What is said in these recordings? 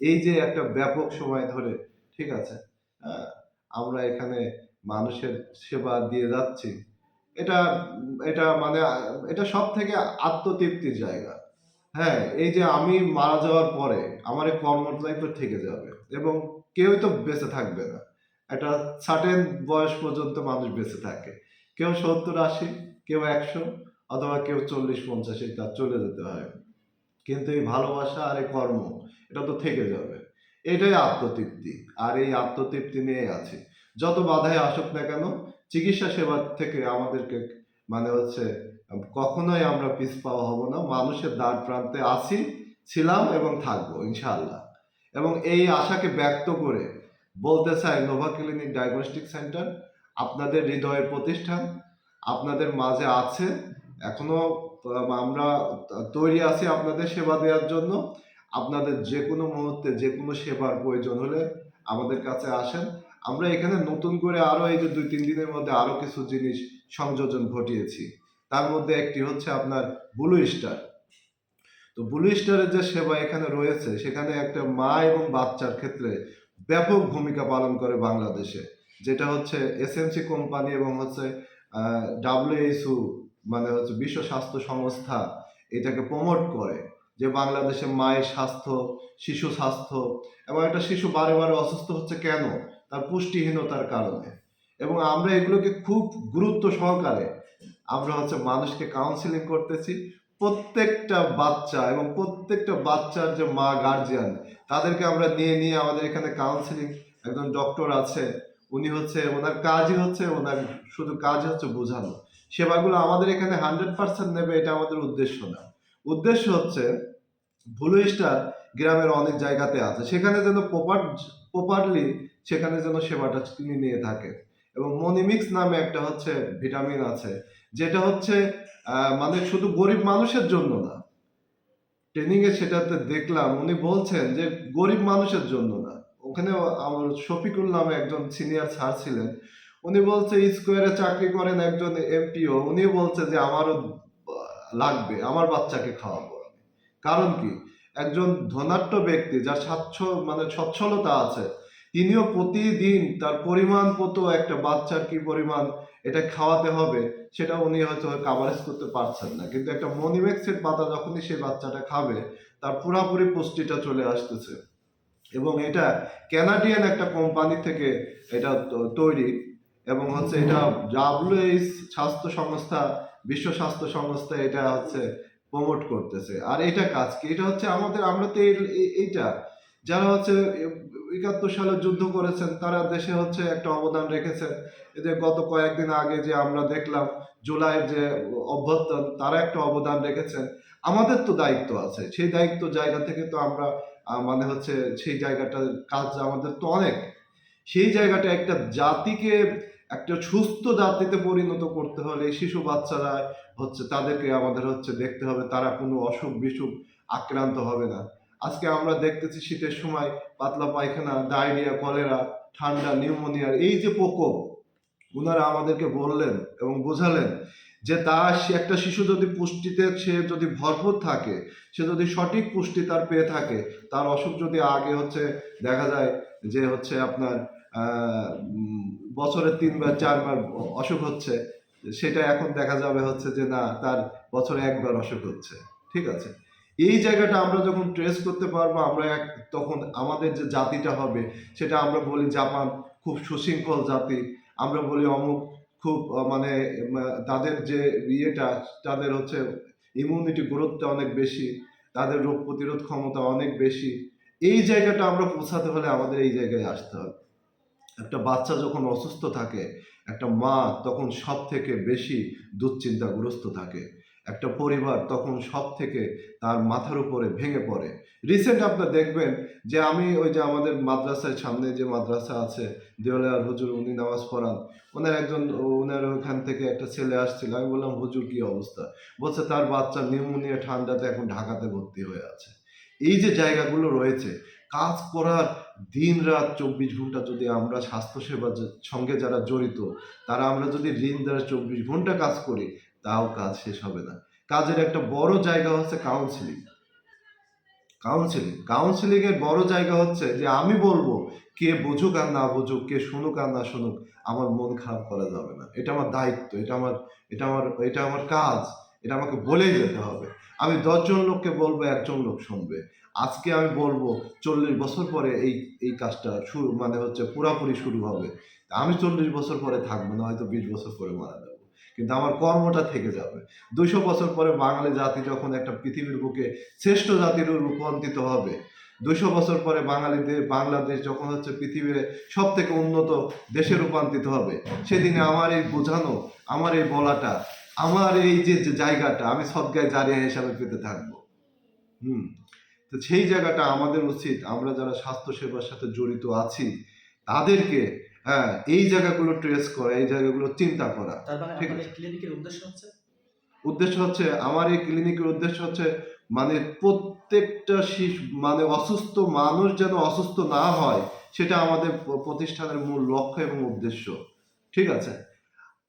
এই যে একটা ব্যাপক সময় ধরে ঠিক আছে আহ, আমরা এখানে মানুষের সেবা দিয়ে যাচ্ছি এটা এটা মানে এটা সব থেকে আত্মতৃপ্তির জায়গা। হ্যাঁ এই যে আমি মারা যাওয়ার পরে আমার এই কর্মটাই তো থেকে যাবে এবং কেউই তো বেঁচে থাকবে না। একটা সার্টেন বয়স পর্যন্ত মানুষ বেঁচে থাকে। কেউ সত্তর আশি কেউ একশো অথবা কেউ চল্লিশ পঞ্চাশে তার চলে যেতে হয়। কিন্তু এই ভালোবাসা আর এই কর্ম, এটা তো থেকে যাবে। এটাই আত্মতৃপ্তি, আর এই আত্মতৃপ্তি নিয়ে আছে। যত বাধাই আসুক না কেন, চিকিৎসা সেবার থেকে আমাদেরকে মানে হচ্ছে, কখনোই আমরা পিছ পাওয়া হব না। মানুষের দ্বার প্রান্তে আছি, ছিলাম এবং থাকব ইনশাল্লাহ এবং এই আশাকে ব্যক্ত করে বলতে চাই, নোভা ক্লিনিক ডায়াগনস্টিক সেন্টার, আপনাদের হৃদয়ের প্রতিষ্ঠান, আপনাদের মাঝে আছে এখনও আমরা তৈরি আছি আপনাদের সেবা দেওয়ার জন্য। আপনাদের যে কোনো মুহূর্তে যে কোনো সেবার প্রয়োজন হলে আমাদের কাছে আসেন। আমরা এখানে নতুন করে আরও এই যে দুই, তিন দিনের মধ্যে আরও কিছু জিনিস সংযোজন ঘটিয়েছি। তার মধ্যে একটি হচ্ছে আপনার ব্লু স্টার। তো ব্লু স্টারের যে সেবা এখানে রয়েছে, সেখানে একটা মা এবং বাচ্চার ক্ষেত্রে ব্যাপক ভূমিকা পালন করে বাংলাদেশে। যেটা হচ্ছে এসএমসি কোম্পানি এবং হচ্ছে ডাব্লিউএইচও মানে হচ্ছে বিশ্ব স্বাস্থ্য সংস্থা এটাকে প্রমোট করে যে বাংলাদেশে মায়ের স্বাস্থ্য, শিশু স্বাস্থ্য এবং একটা শিশু বারে বারে অসুস্থ হচ্ছে কেন? তার পুষ্টিহীনতার কারণে। এবং আমরা এগুলোকে খুব গুরুত্ব সহকারে আমরা হচ্ছে মানুষকে কাউন্সিলিং করতেছি। প্রত্যেকটা বাচ্চা এবং প্রত্যেকটা বাচ্চার যে মা গার্জিয়ান তাদেরকে আমরা নিয়ে নিয়ে আমাদের এখানে কাউন্সিলিং একজন ডক্টর আছে। উনি হচ্ছে ওনার কাজই হচ্ছে, ওনার শুধু কাজ হচ্ছে বোঝানো। সেবাগুলো আমাদের এখানে হান্ড্রেড পার্সেন্ট নেবে, এটা আমাদের উদ্দেশ্য না। উদ্দেশ্য হচ্ছে ব্লু স্টার গ্রামের অনেক জায়গাতে আছে, সেখানে যেন প্রপার প্রপারলি সেখানে যেন সেবাটা তিনি নিয়ে থাকে এবং মনিমিক্স নামে একটা হচ্ছে ভিটামিন আছে, যেটা হচ্ছে মানে শুধু গরিব মানুষের জন্য না। ট্রেনিং এ সেটাতে দেখলাম, উনি বলছেন যে গরিব মানুষের জন্য না। ওখানে আমার শফিকুল নামে একজন সিনিয়র স্যার ছিলেন উনি বলছে, স্কোয়ারে চাকরি করেন একজন এমপিও উনি বলছে যে, আমারও লাগবে, আমার বাচ্চাকে খাওয়াবো কারণ কি? একজন ধনাঢ্য ব্যক্তি যার স্বাচ্ছ মানে সচ্ছলতা আছে, তিনিও প্রতিদিন তার পরিমাণ মতো একটা বাচ্চার কি পরিমাণ এটা খাওয়াতে হবে, সেটা উনি হয়তো কাভারেজ করতে পারছেন না। কিন্তু একটা মনিমেক্সের পাতা যখনই সেই বাচ্চাটা খাবে, তার পুরাপুরি পুষ্টিটা চলে আসতেছে। এবং এটা ক্যানাডিয়ান একটা কোম্পানি থেকে এটা তৈরি। এবং হচ্ছে এটা ডাব্লিউএইচ স্বাস্থ্য সংস্থা, বিশ্ব স্বাস্থ্য সংস্থা এটা হচ্ছে প্রমোট করতেছে। আর এটা কাজ কি? এটা হচ্ছে আমাদের, আমরা তো এই- এই- এইটা। যারা হচ্ছে একাত্তর সালে যুদ্ধ করেছেন, তারা দেশে হচ্ছে একটা অবদান রেখেছেন। যে গত কয়েকদিন আগে যে আমরা দেখলাম, জুলাইয়ের যে অভ্যর্থন, তারা একটা অবদান রেখেছেন। আমাদের তো দায়িত্ব আছে। সেই দায়িত্ব জায়গা থেকে তো আমরা মানে হচ্ছে সেই জায়গাটার কাজ আমাদের তো অনেক। সেই জায়গাটা একটা জাতিকে একটা সুস্থ জাতিতে পরিণত করতে হলে শিশু বাচ্চারা হচ্ছে তাদেরকে আমাদের হচ্ছে দেখতে হবে, তারা কোনো অসুখ বিসুখ আক্রান্ত হবে না। আজকে আমরা দেখতেছি শীতের সময় পাতলা পায়খানা, ডায়রিয়া, কলেরা, ঠান্ডা নিউমোনিয়ার এই যে প্রকোপ ওনারা আমাদেরকে বললেন এবং বোঝালেন যে তার সে একটা শিশু যদি পুষ্টিতে সে যদি ভরপুর থাকে, সে যদি সঠিক পুষ্টি তার পেয়ে থাকে, তার অসুখ যদি আগে হচ্ছে দেখা যায় যে হচ্ছে আপনার বছরে তিনবার, চারবার অসুখ হচ্ছে, সেটা এখন দেখা যাবে হচ্ছে যে না, তার বছরে একবার অসুখ হচ্ছে, ঠিক আছে? এই জায়গাটা আমরা যখন ট্রেস করতে পারব, আমরা এক, তখন আমাদের যে জাতিটা হবে, সেটা আমরা বলি জাপান খুব সুশৃঙ্খল জাতি, আমরা বলি অমুক খুব মানে তাদের যে ইয়েটা, তাদের হচ্ছে ইমিউনিটি গ্রোথটা অনেক বেশি, তাদের রোগ প্রতিরোধ ক্ষমতা অনেক বেশি, এই জায়গাটা আমরা পৌঁছাতে হলে আমাদের এই জায়গায় আসতে হবে। একটা বাচ্চা যখন অসুস্থ থাকে, একটা মা তখন সব থেকে বেশি দুশ্চিন্তাগ্রস্ত থাকে। একটা পরিবার তখন সব থেকে তার মাথার উপরে ভেঙে পড়ে। রিসেন্ট আপনার দেখবেন যে আমি ওই যে আমাদের মাদ্রাসার সামনে যে মাদ্রাসা আছে দেওয়ালিয়ার হুজুর উনি নামাজ পড়ান, ওনার একজন, ওনার ওখান থেকে একটা ছেলে আসছিল, আমি বললাম, হুজুর, কি অবস্থা? বলছে, তার বাচ্চা নিউমোনিয়া ঠান্ডাতে এখন ঢাকাতে ভর্তি হয়ে আছে। এই যে জায়গাগুলো রয়েছে কাজ করার দিন রাত চব্বিশ ঘণ্টা যদি আমরা স্বাস্থ্যসেবা যে- সঙ্গে যারা জড়িত, তারা আমরা যদি দিন দ্বারা চব্বিশ ঘণ্টা কাজ করি, তাও কাজ শেষ হবে না। কাজের একটা বড় জায়গা হচ্ছে কাউন্সিলিং কাউন্সিলিং কাউন্সিলিং এর বড় জায়গা হচ্ছে যে আমি বলব, কে বুঝুক আর না বুঝুক, কে শুনুক আর না শুনুক, আমার মন খারাপ করা যাবে না। এটা আমার দায়িত্ব, এটা আমার এটা আমার এটা আমার কাজ, এটা আমাকে বলেই যেতে হবে। আমি দশজন লোককে বলব, একজন লোক শুনবে। আজকে আমি বলব, চল্লিশ বছর পরে এই এই কাজটা শুরু মানে হচ্ছে পুরাপুরি শুরু হবে। আমি চল্লিশ বছর পরে থাকব না, হয়তো বিশ বছর পরে মারা যাব। কিন্তু আমার কর্মটা থেকে যাবে। দুইশো বছর পরে বাঙালি জাতি যখন একটা পৃথিবীর বুকে শ্রেষ্ঠ জাতির রূপান্তরিত হবে, দুইশো বছর পরে বাঙালিদের, বাংলাদেশ যখন হচ্ছে পৃথিবীর সব থেকে উন্নত দেশে রূপান্তরিত হবে, সেদিনে আমার এই বোঝানো, আমার এই বলাটা, আমার এই যে যে জায়গাটা আমি সদ্গায় জারিয়া হিসাবে পেতে থাকব। হুম। তো সেই জায়গাটা আমাদের উচিত আমরা যারা স্বাস্থ্য সেবার সাথে জড়িত আছি তাদেরকে হ্যাঁ এই জায়গাগুলো ট্রেস করা এই জায়গাগুলো চিন্তা করা। মানে ঠিক ক্লিনিকের উদ্দেশ্য হচ্ছে? উদ্দেশ্য হচ্ছে আমার এই ক্লিনিকের উদ্দেশ্য হচ্ছে মানে প্রত্যেকটা শিশু মানে অসুস্থ মানুষ যেন অসুস্থ না হয় সেটা আমাদের প্রতিষ্ঠানের মূল লক্ষ্য এবং উদ্দেশ্য। ঠিক আছে?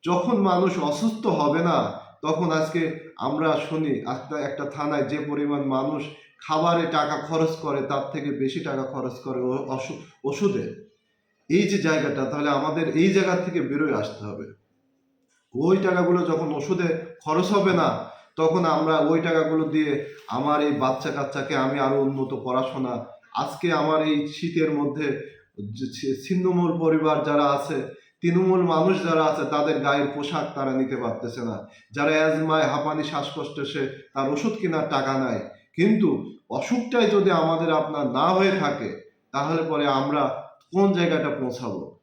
যখন মানুষ অসুস্থ হবে না তখন আজকে আমরা শুনি একটা একটা থানায় যে পরিমাণ মানুষ খাবারে টাকা খরচ করে, তার থেকে বেশি টাকা খরচ করে ওষুধে। এই যে জায়গাটা, তাহলে আমাদের এই জায়গা থেকে বেরোয় আসতে হবে। ওই টাকাগুলো যখন ওষুধে খরচ হবে না, তখন আমরা ওই টাকাগুলো দিয়ে আমার এই বাচ্চা কাচ্চাকে আমি আরও উন্নত পড়াশোনা, আজকে আমার এই শীতের মধ্যে ছিন্নমূল পরিবার যারা আছে, তৃণমূল মানুষ যারা আছে, তাদের গায়ের পোশাক তারা নিতে পারতেছে না। যারা অ্যাজমায়, হাঁপানি, শ্বাসকষ্ট, সে তার ওষুধ কেনার টাকা নাই। কিন্তু অসুখটাই যদি আমাদের আপনার না হয়ে থাকে তাহলে পরে আমরা কোন জায়গাটা পৌঁছাবো?